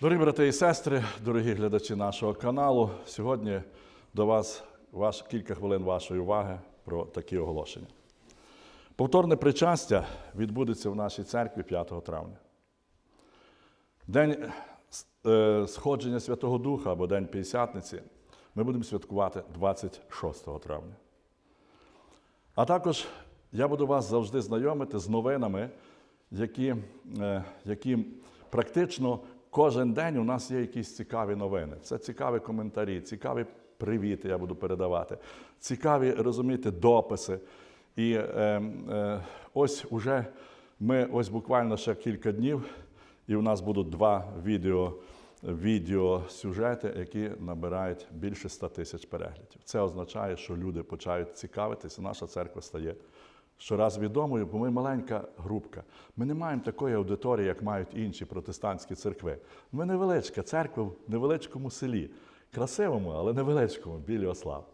Дорогі брати і сестри, дорогі глядачі нашого каналу, сьогодні до вас ваш, кілька хвилин вашої уваги про такі оголошення. Повторне причастя відбудеться в нашій церкві 5 травня. День е, сходження Святого Духа або День П'ятдесятниці ми будемо святкувати 26 травня. А також я буду вас завжди знайомити з новинами, які, е, які практично кожен день у нас є якісь цікаві новини. Це цікаві коментарі, цікаві привіти я буду передавати, цікаві, розумієте, дописи. І е, е, ось уже ми ось буквально ще кілька днів, і у нас будуть два відео, відеосюжети, які набирають більше 100 тисяч переглядів. Це означає, що люди почають цікавитися, наша церква стає щораз відомою, бо ми маленька групка. Ми не маємо такої аудиторії, як мають інші протестантські церкви. Ми невеличка церква в невеличкому селі, красивому, але невеличкому, білі ослав.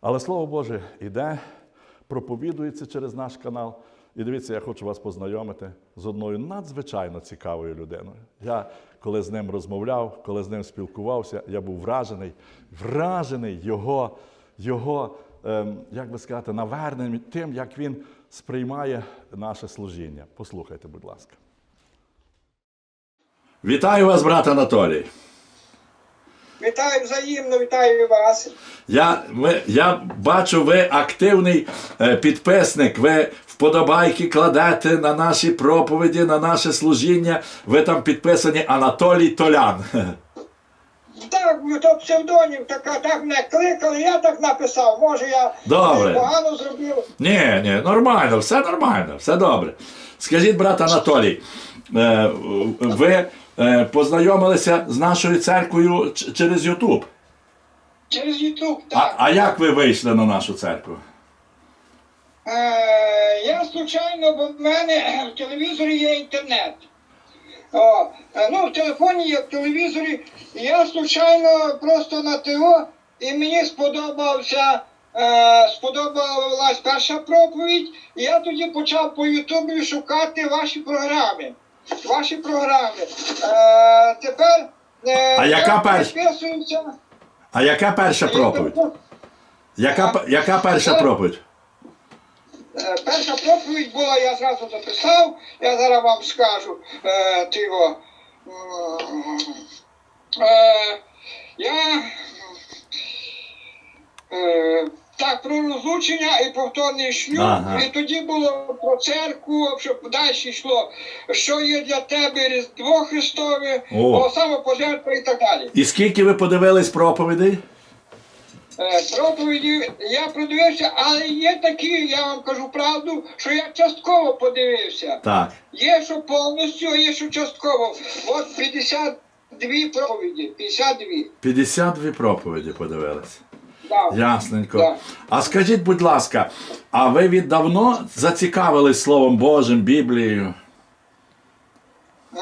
Але Слово Боже іде, проповідується через наш канал. І дивіться, я хочу вас познайомити з одною надзвичайно цікавою людиною. Я, коли з ним розмовляв, коли з ним спілкувався, я був вражений, вражений його, його як би сказати, наверненням, тим, як він сприймає наше служіння. Послухайте, будь ласка. Вітаю вас, брат Анатолій. Вітаю взаємно, вітаю вас. Я, ви, я бачу, ви активний е, підписник, ви вподобайки кладете на наші проповіді, на наше служіння. Ви там підписані Анатолій Толян. Так, ну, то псевдонім, така, так мене кликали, я так написав. Може я Добре. погано зробив. Ні, ні, нормально, все нормально, все добре. Скажіть, брат Анатолій, е, ви е, познайомилися з нашою церквою ч- через Ютуб. Через Ютуб, А, так. а як ви вийшли на нашу церкву? Е, я случайно, бо в мене в телевізорі є інтернет. О, е, ну, в телефоні є в телевізорі. Я случайно просто на ТО, і мені сподобався. Е, сподобалась перша проповідь, і я тоді почав по Ютубі шукати ваші програми. Ваші програми. Е, тепер е, А яка підписуюся. А яка перша проповідь? Яка, яка перша проповідь? Е, Перша проповідь була, я зразу записав, я зараз вам скажу е, його. Е, я так про розлучення і повторний шлюб. Ага. І тоді було про церкву, щоб далі йшло, що є для тебе Різдво Христове, о, самопожертва і так далі. І скільки ви подивились проповідей? Е, Проповіді я продивився, але є такі, я вам кажу правду, що я частково подивився. Так. Є, що повністю, а є, що частково. От 52 проповіді. 52. 52 проповіді подивились. Да. Ясненько. Так. А скажіть, будь ласка, а ви віддавно зацікавились Словом Божим, Біблією? Е,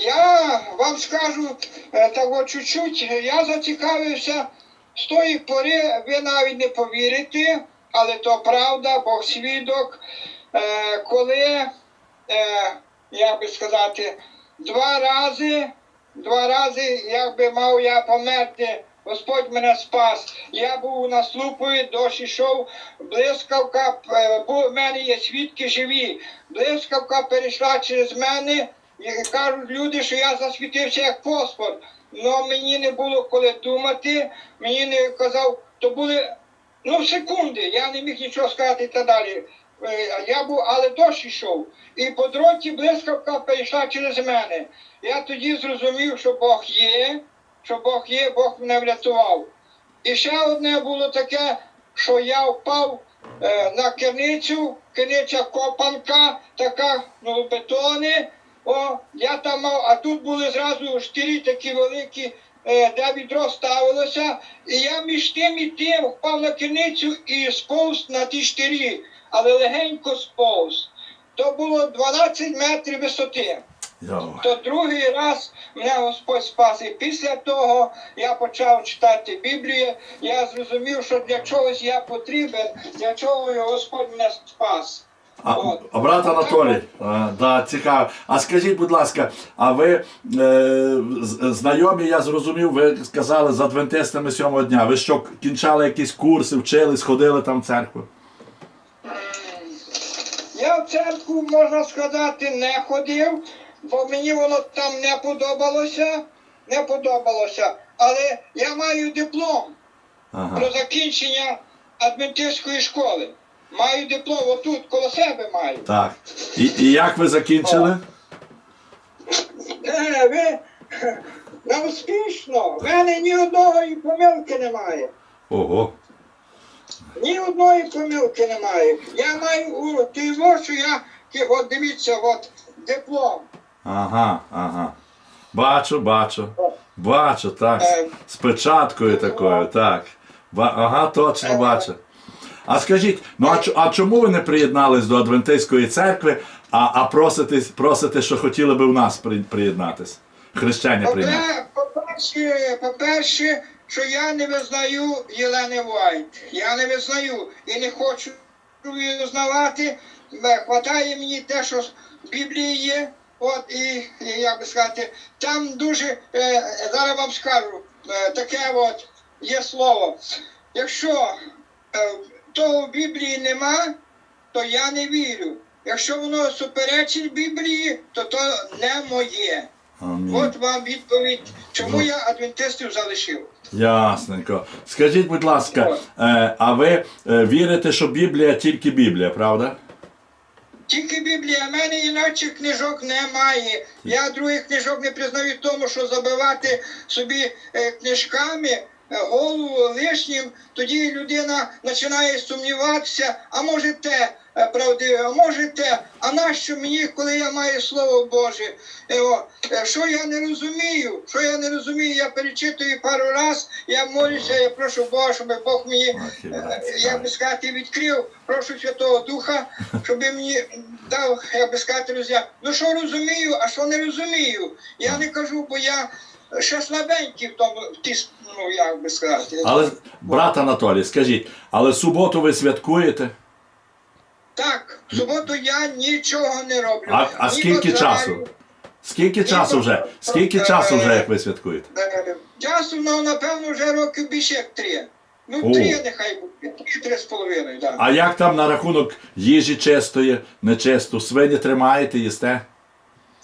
Я вам скажу е, того чуть-чуть, я зацікавився з тої пори, ви навіть не повірите, але то правда, Бог свідок, е, коли, е, як би сказати, два рази, два рази, як би мав я померти, Господь мене спас. Я був на слупові, дощ ішов, блискавка, е, бу- в мене є свідки живі. Блискавка перейшла через мене, і кажуть люди, що я засвітився як фосфор. Но мені не було коли думати, мені не казав, то були ну, секунди, я не міг нічого сказати і так далі. Е, Я був, але дощ ішов. І по дроті блискавка перейшла через мене. Я тоді зрозумів, що Бог є, що Бог є, Бог мене врятував. І ще одне було таке, що я впав е, на керницю, керниця копанка, така ну, бетони. О, я там мав, а тут були зразу штирі такі великі, е, де відро ставилося. І я між тим і тим впав на керницю і сповз на ті штирі, але легенько сповз. То було 12 метрів висоти. Йо. То другий раз мене Господь спас. І після того я почав читати Біблію. Я зрозумів, що для чогось я потрібен, для чого Господь мене спас. А, а брат Анатолій, а, да, цікаво. А скажіть, будь ласка, а ви е, знайомі, я зрозумів, ви сказали з адвентистами сьомого дня. Ви що, кінчали якісь курси, вчились, ходили там в церкву? Я в церкву, можна сказати, не ходив, бо мені воно там не подобалося. Не подобалося. Але я маю диплом Ага. про закінчення адвентистської школи. Маю диплом, отут коло себе маю. Так. І, і як ви закінчили? Е, ви не успішно. В мене ні одної помилки немає. Ого. Ні одної помилки немає. Я маю у тій що я от дивіться, от диплом. Ага, ага. Бачу, бачу. Бачу, так. Е. З печаткою такою, так. Ба- ага, точно Е. бачу. А скажіть, ну а, а чому ви не приєднались до Адвентистської церкви, а, а просите, просите, що хотіли би в нас при- приєднатись? Хрещення прийняти? По-перше, по-перше, що я не визнаю Єлени Вайт. Я не визнаю і не хочу визнавати. Хватає мені те, що в Біблії є. От і, і як би сказати, там дуже е, зараз вам скажу е, таке от є слово. Якщо е, того в Біблії нема, то я не вірю. Якщо воно суперечить Біблії, то то не моє. Амінь. От вам відповідь, чому я адвентистів залишив. Ясненько. Скажіть, будь ласка, е, а ви е, вірите, що Біблія тільки Біблія, правда? Тільки Біблія, в мене іначе книжок немає. Я других книжок не признаю тому, що забивати собі е, книжками голову лишнім, тоді людина починає сумніватися, а може те е, правдиве, а може те, а нащо мені, коли я маю Слово Боже? Е, е, Що я не розумію? Що я не розумію, я перечитую пару раз, я молюся, я прошу Бога, щоб Бог мені, е, як би сказати, відкрив, прошу Святого Духа, щоб мені дав, як би сказати, роз'яв. Ну що розумію, а що не розумію. Я не кажу, бо я ще слабенький в тому, в ті, ну як би сказати. Але, брат Анатолій, скажіть, але суботу ви святкуєте? Так, в суботу я нічого не роблю. А, а Ні скільки часу? Скільки часу вже? Скільки часу вже, як ви святкуєте? е, Часу, ну, напевно, вже років більше як три. Ну, О. три нехай буде, три, три з половиною, так. А як там на рахунок їжі чистої, нечисту? Свині тримаєте, їсте?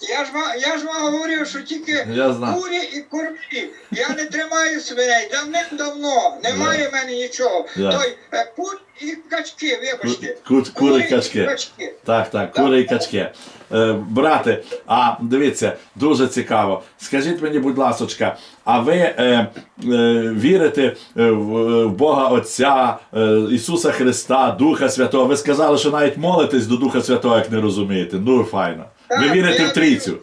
Я ж вам, я ж вам говорив, що тільки Я знаю. курі і курки. Я не тримаю свиней давним-давно. Немає в мене нічого. Я. Той е, кур і качки, вибачте. Ку- ку- кури, і качки. качки. Так, так, кури і качки. Е, брате, а дивіться, дуже цікаво. Скажіть мені, будь ласочка, а ви е, е, вірите е, в, в Бога Отця, е, Ісуса Христа, Духа Святого? Ви сказали, що навіть молитесь до Духа Святого, як не розумієте. Ну, файно. Ви вірите в Трійцю?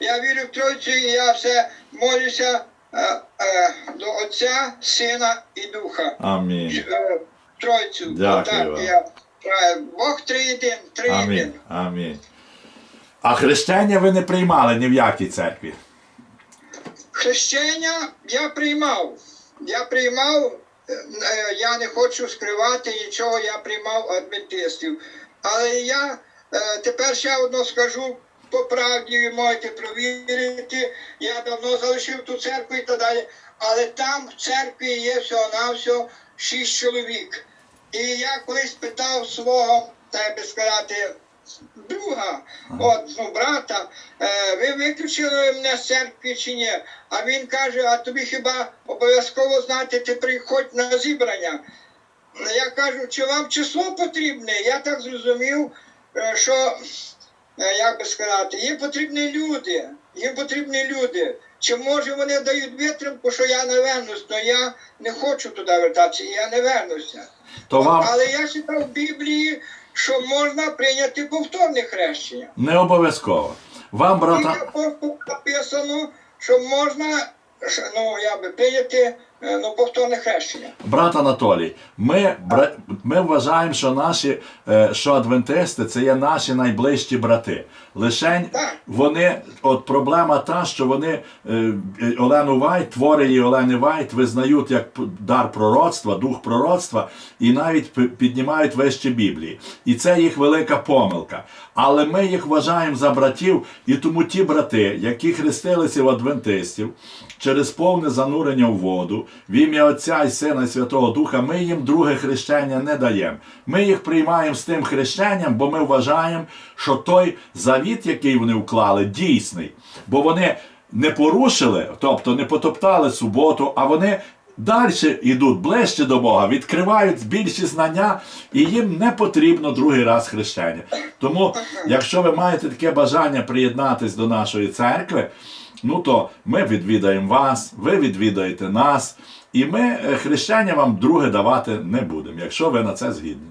Я вірю в Тройцю, і я все молюся е, е, до Отця, Сина і Духа. Амінь. Е, Тройцю. Дякую вам. Бог триєдин, триєдин. Амінь. Амінь. А хрещення ви не приймали ні в якій церкві? Хрещення я приймав. Я приймав, я не хочу скривати нічого, я приймав адвентистів. Але я тепер ще одно скажу по правді, ви можете провірити. Я давно залишив ту церкву і так далі. Але там в церкві є всього-навсього шість чоловік. І я колись питав свого, так би сказати, друга, от, ну, брата, е, ви виключили мене з церкви чи ні? А він каже, а тобі хіба обов'язково знати, ти приходь на зібрання. Я кажу, чи вам число потрібне? Я так зрозумів, е, що, е, як би сказати, їм потрібні люди. Їм потрібні люди. Чи може вони дають витримку, що я не вернусь, але я не хочу туди вертатися, я не вернуся. То вам Але я читав в Біблії, що можна прийняти повторне хрещення. не обов'язково. Вам, брата, апостол написано, що можна ну, я би, прийняти е, ну, повторне хрещення. Брат Анатолій, ми, бра- ми вважаємо, що наші е, що адвентисти це є наші найближчі брати. Лишень Так. вони, от проблема та, що вони е, е, Олену Вайт, твори її Олени Вайт визнають як дар пророцтва, дух пророцтва, і навіть піднімають вище Біблії. І це їх велика помилка. Але ми їх вважаємо за братів, і тому ті брати, які хрестилися в адвентистів, через повне занурення в воду, в ім'я Отця і Сина і Святого Духа, ми їм друге хрещення не даємо. Ми їх приймаємо з тим хрещенням, бо ми вважаємо, що той завіт, який вони вклали, дійсний. Бо вони не порушили, тобто не потоптали суботу, а вони. Далі йдуть ближче до Бога, відкривають більші знання, і їм не потрібно другий раз хрещення. Тому, якщо ви маєте таке бажання приєднатись до нашої церкви, ну то ми відвідаємо вас, ви відвідаєте нас, і ми е, хрещення вам друге давати не будемо, якщо ви на це згідні.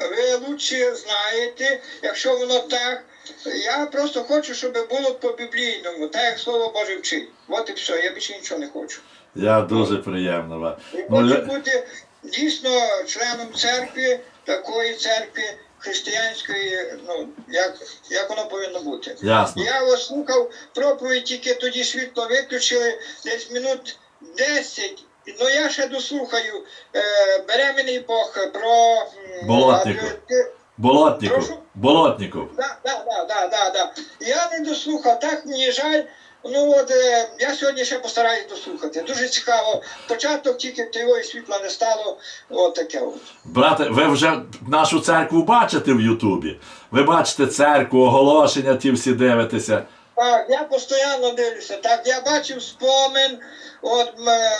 Ви лучше знаєте, якщо воно так. Я просто хочу, щоб було по-біблійному, так як слово Боже вчить. От і все, я більше нічого не хочу. Я дуже приємно вас. І Ну, хочу бути дійсно членом церкви, такої церкви християнської, ну, як, як воно повинно бути. Ясно. Я ось слухав проповідь, тільки тоді світло виключили, десь минут 10. Ну я ще дослухаю е, беременний Бог про м, Болотнику. Прошу? Болотніков. Да, да, да, да, да, да. Я не дослухав, так мені жаль. Ну от е, я сьогодні ще постараюсь дослухати. Дуже цікаво. Початок тільки того і світла не стало. От таке от. Брате, ви вже нашу церкву бачите в Ютубі. Ви бачите церкву, оголошення ті всі дивитеся. Так, я постійно дивлюся. Так, я бачив спомин, от м, е,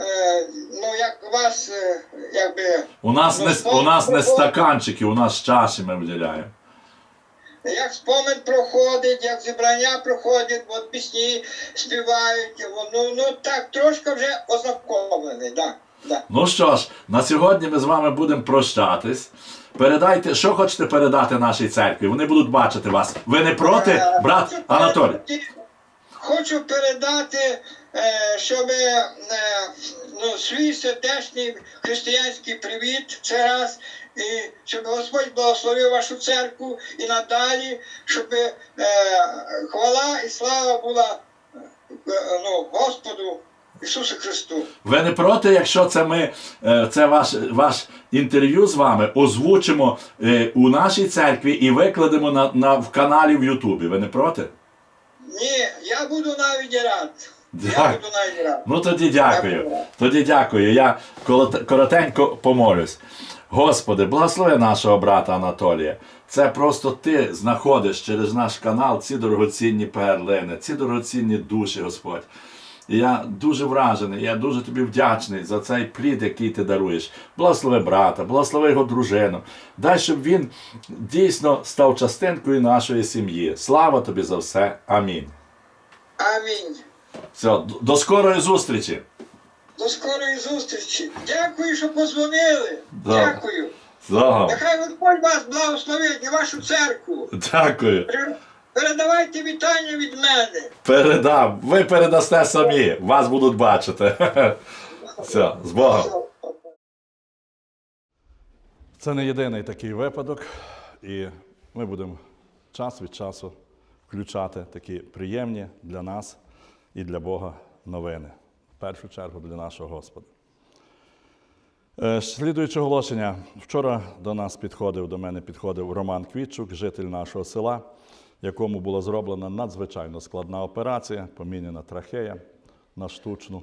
е, ну як у вас, е, якби. У нас, Ну, не, спомин у нас не стаканчики, у нас чаші ми вділяємо. Як спомин проходить, як зібрання проходять, от пісні співають. Ну, ну так, трошки вже ознакомлений, да, да. Ну що ж, на сьогодні ми з вами будемо прощатись. Передайте, що хочете передати нашій церкві. Вони будуть бачити вас. Ви не проти, Е, брат хочу Анатолій? Хочу передати, щоб е, ну, свій сердечний християнський привіт це раз, і щоб Господь благословив вашу церкву і надалі, щоб е, хвала і слава була е, ну, Господу Ісусу Христу. Ви не проти, якщо це ми, е, це ваш, ваш інтерв'ю з вами озвучимо е, у нашій церкві і викладемо на, на, в каналі в Ютубі. Ви не проти? Ні, я буду навіть рад. Рад. Ну тоді. Дякую. Тоді дякую. Я коротенько помолюсь. Господи, благослови нашого брата Анатолія. Це просто ти знаходиш через наш канал ці дорогоцінні перлини, ці дорогоцінні душі, Господь. І я дуже вражений, я дуже тобі вдячний за цей плід, який ти даруєш. Благослови брата, благослови його дружину. Дай, щоб він дійсно став частинкою нашої сім'ї. Слава тобі за все. Амінь. Амінь. Все, до скорої зустрічі. До скорої зустрічі. Дякую, що позвонили. Да. Дякую. Зага. Нехай Господь вас благословить і вашу церкву. Дякую. Передавайте вітання від мене. Передам. Ви передасте самі. Вас будуть бачити. Все, з Богом. Це не єдиний такий випадок, і ми будемо час від часу включати такі приємні для нас і для Бога новини. В першу чергу для нашого Господа. Е, Слідуюче оголошення. Вчора до нас підходив, до мене підходив Роман Квітчук, житель нашого села, якому була зроблена надзвичайно складна операція, поміняна трахея на штучну.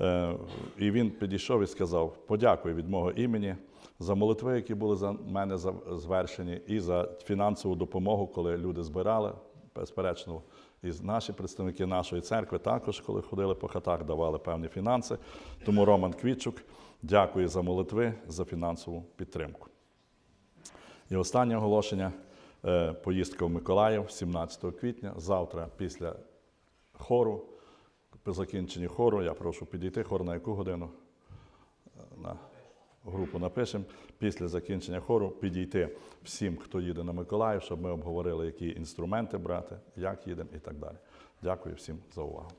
Е, І він підійшов і сказав: подякую від мого імені за молитви, які були за мене звершені, і за фінансову допомогу, коли люди збирали. Безперечно, і наші представники нашої церкви також, коли ходили по хатах, давали певні фінанси. Тому Роман Квітчук дякую за молитви, за фінансову підтримку. І останнє оголошення е, поїздка в Миколаїв 17 квітня. Завтра після хору, по закінченні хору, я прошу підійти. Хор на яку годину? Е, На групу напишемо. Після закінчення хору підійти всім, хто їде на Миколаїв, щоб ми обговорили, які інструменти брати, як їдемо і так далі. Дякую всім за увагу.